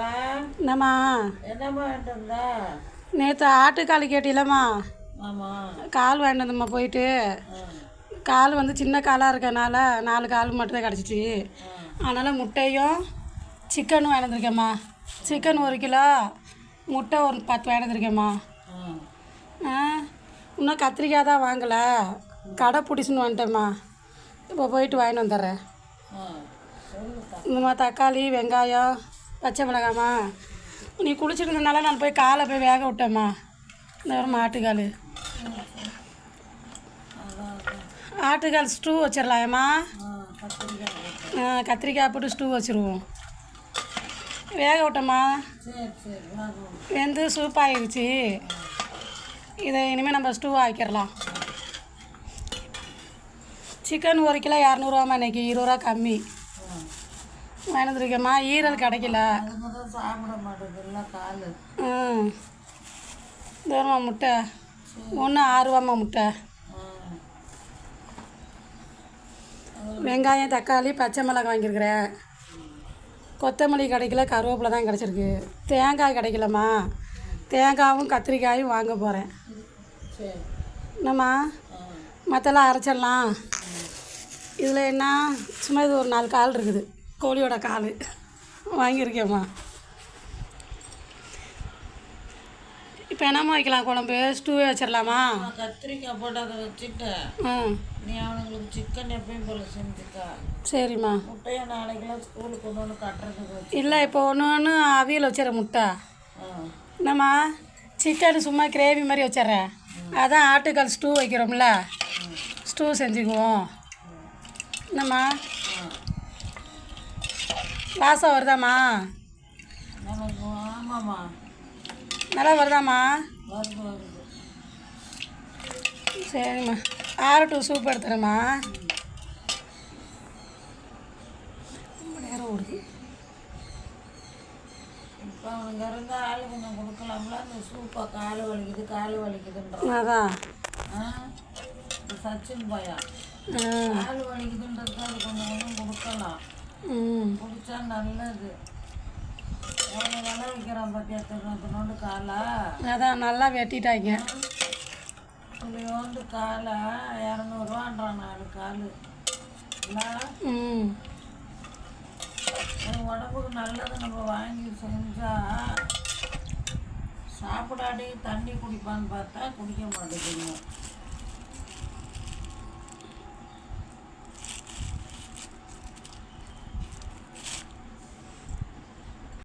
என்னம்மா? என்னம்மா நேற்று ஆட்டுக்கால் கேட்டிலம்மா. கால் வாங்கிட்டு வந்தம்மா போயிட்டு கால் வந்து சின்ன காலாக இருக்கனால நாலு கால் மட்டும்தான் கிடச்சிச்சு. அதனால் முட்டையும் சிக்கனும் வாங்கிட்டு வந்திருக்கேம்மா. சிக்கன் ஒரு கிலோ முட்டை ஒரு பத்து வாங்கிட்டு வந்திருக்கேம்மா. ஆ. இன்னும் கத்திரிக்காய் தான் வாங்கலை. கடை பிடிச்சின்னு வந்துட்டேம்மா. இப்போ போயிட்டு வாங்கிட்டு வந்துடுறேன். இந்தம்மா தக்காளி வெங்காயம் பச்சை மிளகாம்மா நீ குளிச்சுட்டு இருந்தனால நான் போய் காலை போய் வேக விட்டேம்மா. இந்த ஒரு ஆட்டுக்கால் ஆட்டுக்கால் ஸ்டூ வச்சிடலாம்மா கத்திரிக்காய் போட்டு. ஸ்டூ வச்சுருவோம். வேக விட்டோம்மா. வெந்து சூப்பாகிடுச்சு இதை இனிமேல் நம்ம ஸ்டூ ஆக்கிடலாம் சிக்கன் ஒரு கிலோ இரநூறுவாம்மா இன்னைக்கு. இருபது ரூபா கம்மி. ஆ ஈரல் கிடைக்கல. சாப்பிட மாட்டேங்குதுல்ல கால் ம். தூரமாக முட்டை. ஒன்று ஆறுவாம்மா முட்டை. வெங்காயம் தக்காளி பச்சை மிளகாய் வாங்கியிருக்கிறேன். கொத்தமல்லி கிடைக்கல கருவேப்பிலை தான் கிடச்சிருக்கு. தேங்காய் கிடைக்கலம்மா. தேங்காயும் கத்திரிக்காயும் வாங்க போகிறேன் என்னம்மா? மற்றெல்லாம் அரைச்சிடலாம். இதில் என்ன? சும்மா இது ஒரு நாலு கால் இருக்குது. கோழியோட கால். வாங்கியிருக்கேம்மா. இப்போ என்னம்மா வைக்கலாம்? குழம்பு ஸ்டூவே வச்சிடலாமா கத்திரிக்காய் போட்டு அதை வச்சுட்டு நீ அவனுங்களுக்கு சிக்கன் எப்பயும் போல செஞ்சுக்கா சரிம்மா. முட்டையை நாளைக்கெல்லாம் ஸ்கூலுக்கு கொண்டு வந்து கட்டுறதுக்கு இல்லை இப்போ ஒன்று ஒன்று அவியல் வச்சிடறேன் முட்டை. என்னம்மா? சிக்கன் சும்மா கிரேவி மாதிரி வச்சிட்றேன் அதான் ஆட்டுக்கால் ஸ்டூ வைக்கிறோம்ல. ஸ்டூ செஞ்சுக்குவோம். என்னம்மா? வாசம் வருதாம்மா? ஆமாம்மா நல்லா வருதாம்மா? வருது வருது சரிம்மா ஆறட்டும் சூப் எடுத்துறேம்மா ரொம்ப நேரம் ஓடுது. இப்போ அவனுங்க இருந்தால் ஆளு கொஞ்சம் கொடுக்கலாம்ல? அந்த சூப்பா கால் வலிக்குது கால் வலிக்குதுன்றான் அதான். சச்சின் பையன் கால் வலிக்குதுன்றதுக்கு அது கொஞ்சம் கொஞ்சம் குடிச்சா நல்லது. எவ்வளோ விலை விற்கிறான் பார்த்தியா காலை? அதான் நல்லா வெட்டிட்டாங்க. புள்ளியோண்டு காலை இரநூறுவான்றான் நாலு கால். ம். உடம்புக்கு நல்லது நம்ம வாங்கி செஞ்சா சாப்பிடாடி தண்ணி குடிப்பான்னு பார்த்தா குடிக்க மாட்டேங்குது